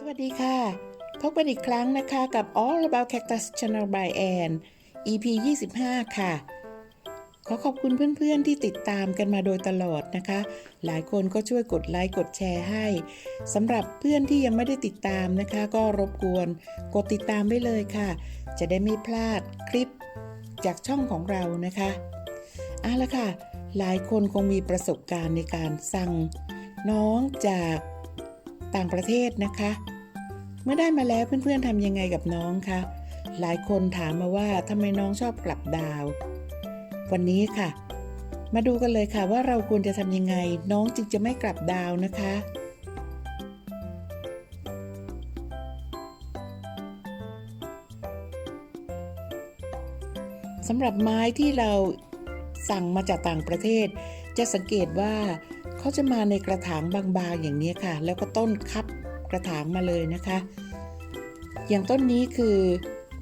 สวัสดีค่ะ พบกันอีกครั้งนะคะกับ All About Cactus Channel by Ann EP 25 ค่ะ ขอขอบคุณเพื่อนๆที่ติดตามกันมาโดยตลอดนะคะ หลายคนก็ช่วยกดไลค์กดแชร์ให้สำหรับเพื่อนที่ยังไม่ได้ติดตามนะคะ ก็รบกวนกดติดตามไว้เลยค่ะ จะได้ไม่พลาดคลิปจากช่องของเรานะคะเอาละค่ะ หลายคนคงมีประสบการณ์ในการสั่งน้องจาก ต่างประเทศนะคะ เมื่อได้มาแล้วเพื่อนๆทำยังไงกับน้องคะหลายคนถามมาว่าทำไมน้องชอบกลับดาว วันนี้ค่ะ มาดูกันเลยค่ะว่าเราควรจะทำยังไง น้องจึงจะไม่กลับดาวนะคะ สำหรับไม้ที่เราสั่งมาจากต่างประเทศ จะสังเกตว่า เขาจะมาในกระถางบางๆอย่างนี้ค่ะ แล้วก็ต้นคับกระถางมาเลยนะคะ อย่างต้นนี้คือ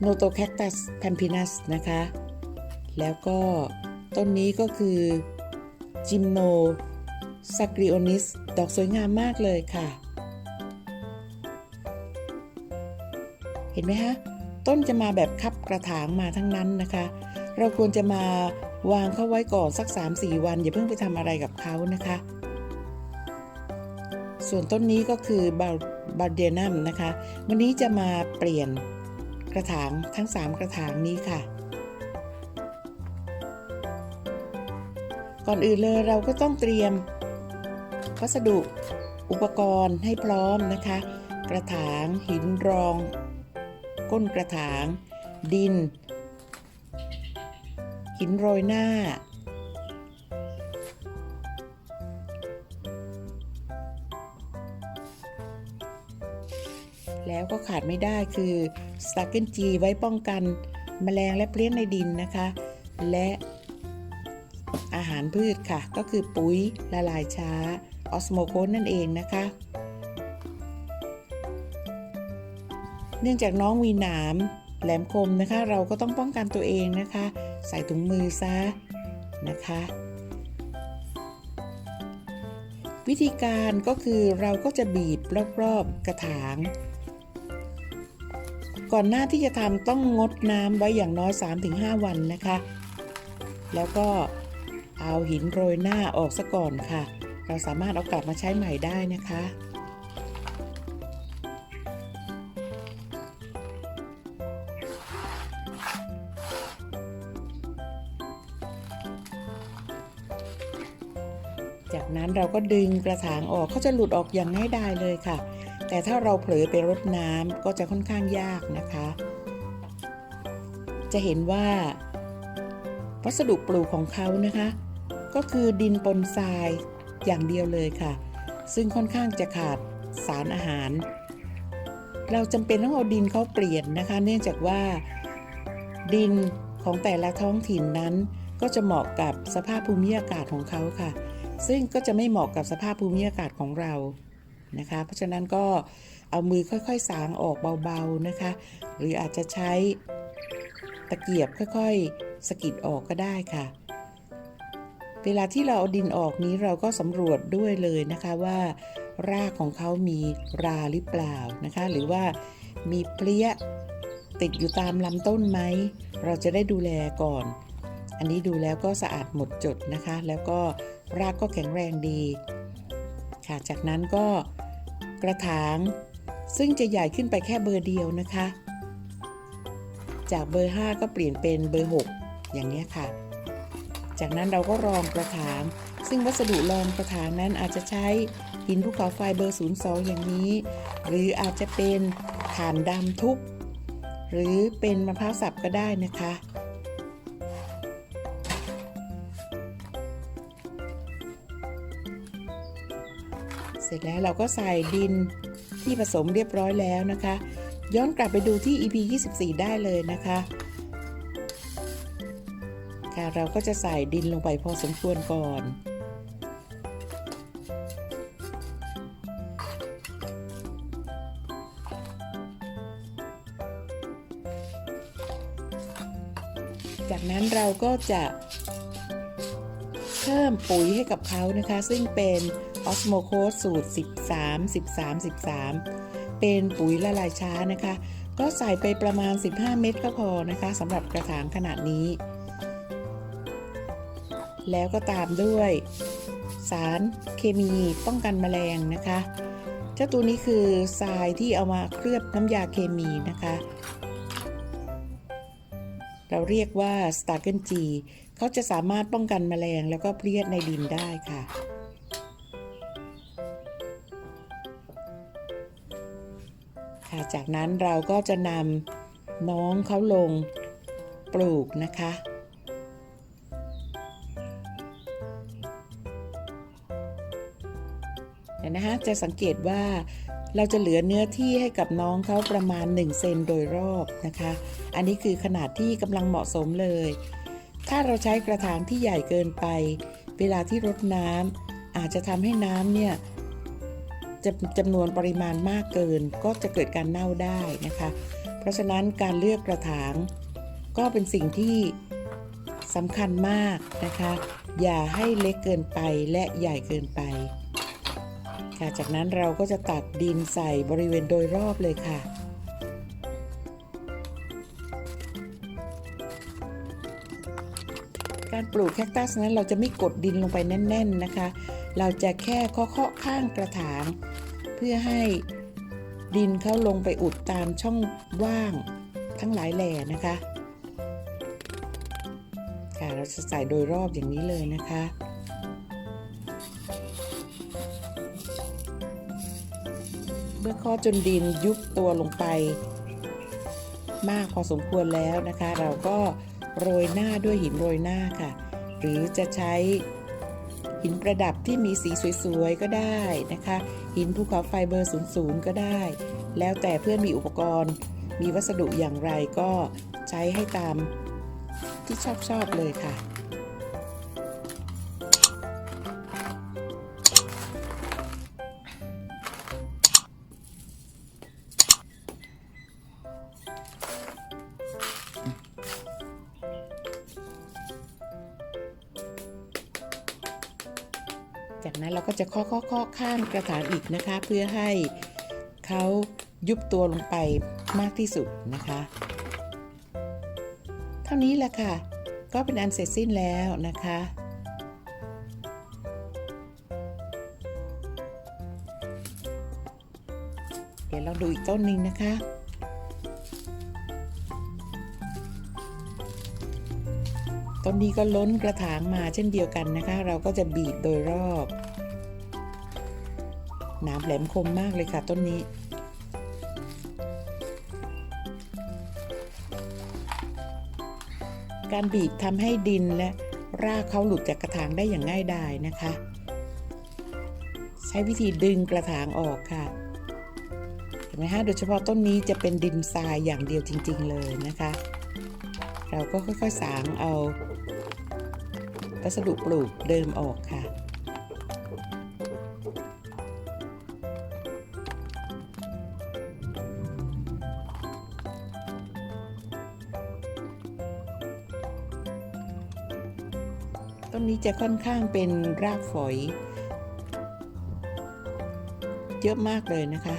Notocactus pampinus นะคะ แล้วก็ต้นนี้ก็คือ Gymno sagrionis ดอกสวยงามมากเลยค่ะ เห็นไหมคะต้นจะมาแบบคับกระถางมาทั้งนั้นนะคะ เราควรจะมาวางเขาไว้ก่อนสัก 3-4 วัน อย่าเพิ่งไปทำอะไรกับเขานะคะ ส่วนต้นนี้ก็คือบาบาเดียนัมนะคะ วันนี้จะมาเปลี่ยนกระถางทั้ง 3 กระถางนี้ค่ะ ก่อนอื่นเลยเราก็ต้องเตรียมวัสดุอุปกรณ์ให้พร้อมนะคะ กระถางหินรอง ก้นกระถาง ดิน หินโรยหน้า แล้วก็ขาดไม่ได้คือสตาร์เกนจีไว้ป้องกันแมลงและเพลี้ยในดินนะคะ และอาหารพืชค่ะ ก็คือปุ๋ยละลายช้าออสโมโคสนั่นเองนะคะ เนื่องจากน้องมีหนามแหลมคมนะคะ เราก็ต้องป้องกันตัวเองนะคะ ใส่ถุงมือซะนะคะ วิธีการก็คือเราก็จะบีบรอบๆกระถาง ก่อนหน้าที่จะทำต้องงดน้ำไว้อย่างน้อย 3-5 วันนะคะ แล้วก็เอาหินโรยหน้าออกซะก่อนค่ะ เราสามารถเอากลับมาใช้ใหม่ได้นะคะจากนั้นเราก็ดึงกระถางออกเขาจะหลุดออกอย่างง่ายดายเลยค่ะ แต่ถ้าเราเผลอไปรดน้ำก็จะค่อนข้างยากนะคะ จะเห็นว่าวัสดุปลูกของเขานะคะ ก็คือดินปนทรายอย่างเดียวเลยค่ะ ซึ่งค่อนข้างจะขาดสารอาหาร เราจำเป็นต้องเอาดินเขาเปลี่ยนนะคะ เนื่องจากว่า ดินของแต่ละท้องถิ่นนั้นก็จะเหมาะกับสภาพภูมิอากาศของเขาค่ะ ซึ่งก็จะไม่เหมาะกับสภาพภูมิอากาศของเรา นะคะ เพราะฉะนั้นก็เอามือค่อยๆ สางออกเบาๆนะคะ หรืออาจจะใช้ตะเกียบค่อยๆสกิดออกก็ได้ค่ะ เวลาที่เราเอาดินออกนี้เราก็สำรวจด้วยเลยนะคะว่ารากของเขามีราหรือเปล่านะคะ หรือว่ามีเพลี้ยติดอยู่ตามลำต้นไหม เราจะได้ดูแลก่อน อันนี้ดูแล้วก็สะอาดหมดจดนะคะ แล้วก็รากก็แข็งแรงดี ค่ะ จากนั้นก็ กระถาง ซึ่งจะใหญ่ขึ้นไปแค่เบอร์เดียวนะคะ จากเบอร์ 5 ก็เปลี่ยนเป็นเบอร์ 6 อย่างนี้ค่ะ จากนั้นเราก็รองกระถาง ซึ่งวัสดุรองกระถางนั้นอาจจะใช้หินภูเขาไฟเบอร์ 02 อย่างนี้ หรืออาจจะเป็นฐานดำทุบหรือเป็นมะพร้าวสับก็ได้นะคะ ร็จแล้วเราก็ใส่ดินที่ผสมเรียบร้อยแล้วนะคะ ย้อนกลับไปดูที่ EP 24 ได้เลยนะคะค่ะเราก็จะใส่ดินลงไปพอสมควรก่อนจากนั้นเราก็จะ เพิ่มปุ๋ยให้กับเขานะคะ ซึ่งเป็นออสโมโคสสูตร 13 13 13 เป็นปุ๋ยละลายช้านะคะ ก็ใส่ไปประมาณ 15 เม็ดก็พอนะคะสำหรับกระถางขนาดนี้ แล้วก็ตามด้วย สารเคมีป้องกันแมลงนะคะเจ้าตัวนี้คือทรายที่เอามาเคลือบน้ำยาเคมีนะคะ เราเรียกว่า s t a r g e n G เขาจะสามารถป้องกันแมลงแล้วก็เพลี้ยในดินได้ค่ะ ค่ะ จากนั้นเราก็จะนำน้องเขาลงปลูกนะคะเดี๋ยวนะคะจะสังเกตว่าเราจะเหลือเนื้อที่ให้กับน้องเขาประมาณ 1 เซนโดยรอบนะคะ อันนี้คือขนาดที่กำลังเหมาะสมเลย ถ้าเราใช้กระถางที่ใหญ่เกินไป เวลาที่รดน้ำอาจจะทำให้น้ำเนี่ยจะจำนวนปริมาณมากเกิน ก็จะเกิดการเน่าได้นะคะ เพราะฉะนั้นการเลือกกระถาง ก็เป็นสิ่งที่สำคัญมากนะคะ อย่าให้เล็กเกินไปและใหญ่เกินไปค่ะจากนั้นเราก็จะตักดินใส่บริเวณโดยรอบเลยค่ะ การปลูกแคคตัสนั้นเราจะไม่กดดินลงไปแน่น ๆนะคะ เราจะแค่เคาะๆข้างกระถาง เพื่อให้ดินเข้าลงไปอุดตามช่องว่างทั้งหลายแหล่นะคะค่ะเราจะใส่โดยรอบอย่างนี้เลยนะคะเมื่อเคาะจนดินยุบตัวลงไปมากพอสมควรแล้วนะคะ เราก็ โรยหน้าด้วยหินโรยหน้าค่ะ หรือจะใช้หินประดับที่มีสีสวยๆก็ได้นะคะ หินภูเขาไฟเบอร์ 00 ก็ได้ แล้วแต่เพื่อนมีอุปกรณ์ มีวัสดุอย่างไรก็ใช้ให้ตามที่ชอบๆเลยค่ะ จากนั้นเราก็จะเคาะเคาะข้างกระถางอีกนะคะ เพื่อให้เขายุบตัวลงไปมากที่สุดนะคะ เท่านี้แหละค่ะ ก็เป็นอันเสร็จสิ้นแล้วนะคะ เดี๋ยวเราดูอีกต้นหนึ่งนะคะ ต้นนี้ก็ล้นกระถางมาเช่นเดียวกันนะคะ เราก็จะบีบโดยรอบหนามแหลมคมมากเลยค่ะต้นนี้ การบีบทำให้ดินและรากเขาหลุดจากกระถางได้อย่างง่ายดายนะคะ ใช้วิธีดึงกระถางออกค่ะเห็นไหมฮะโดยเฉพาะต้นนี้จะเป็นดินทรายอย่างเดียวจริง ๆ เลยนะคะ เราก็ค่อยๆสางเอาวัสดุปลูกเดิมออกค่ะ ต้นนี้จะค่อนข้างเป็นรากฝอย เยอะมากเลยนะคะ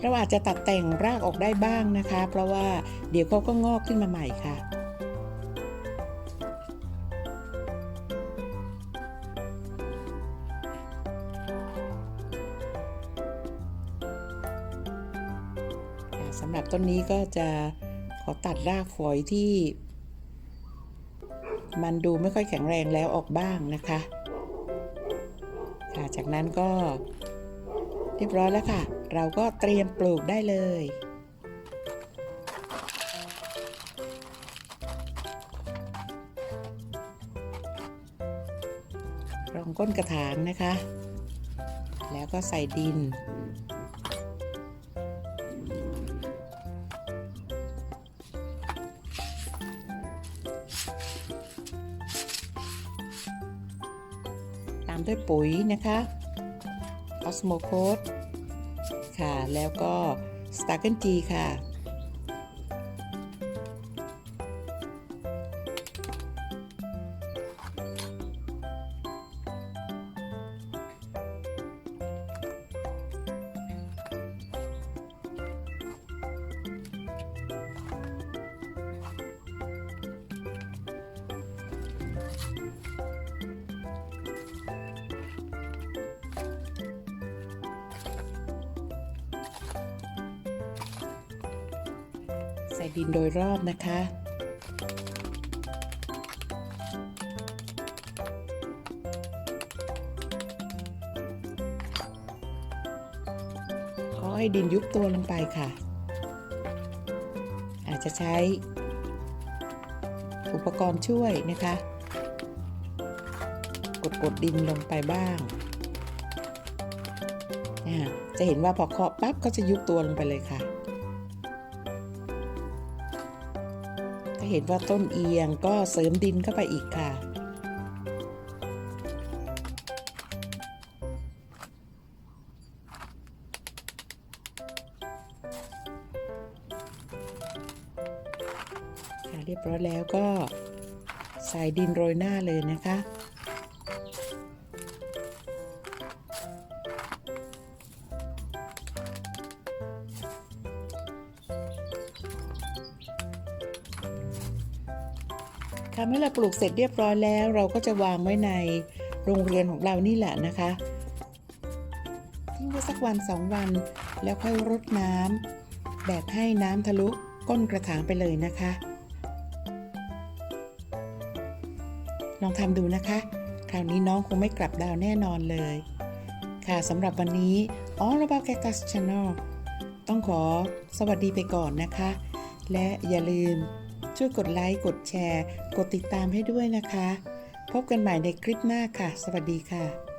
เราอาจจะตัดแต่งรากออกได้บ้างนะคะ เพราะว่าเดี๋ยวเขาก็งอกขึ้นมาใหม่ค่ะสำหรับต้นนี้ก็จะขอตัดรากฝอยที่ มันดูไม่ค่อยแข็งแรงแล้วออกบ้างนะคะ ค่ะ จากนั้นก็เรียบร้อยแล้วค่ะ เราก็เตรียมปลูกได้เลย รองก้นกระถางนะคะ แล้วก็ใส่ดิน ตามด้วยปุ๋ยนะคะออสโมโคด ค่ะ แล้วก็สตาร์เกิลจีค่ะ อ ดินโดยรอบนะคะ ขอให้ดินยุบตัวลงไปค่ะ อาจจะใช้ อุปกรณ์ช่วยนะคะ กดกดดินลงไปบ้างจะเห็นว่าพอเคาะปั๊บก็จะยุบตัวลงไปเลยค่ะ เห็นว่าต้นเอียงก็เสริมดินเข้าไปอีกค่ะค่ะ เรียบร้อยแล้วก็ใส่ดินโรยหน้าเลยนะคะ ค่ะเมื่อเราปลูกเสร็จเรียบร้อยแล้ว เราก็จะวางไว้ในโรงเรือนของเรานี่แหละนะคะทิ้งไว้สักวันสองวัน แล้วค่อยรดน้ำแบบให้น้ำทะลุก้นกระถางไปเลยนะคะ ลองทำดูนะคะ คราวนี้น้องคงไม่กลับดาวแน่นอนเลย ค่ะสำหรับวันนี้ All About Cactus Channel ต้องขอสวัสดีไปก่อนนะคะ และอย่าลืม ช่วยกดไลค์ กดแชร์ กดติดตามให้ด้วยนะคะ พบกันใหม่ในคลิปหน้าค่ะ สวัสดีค่ะ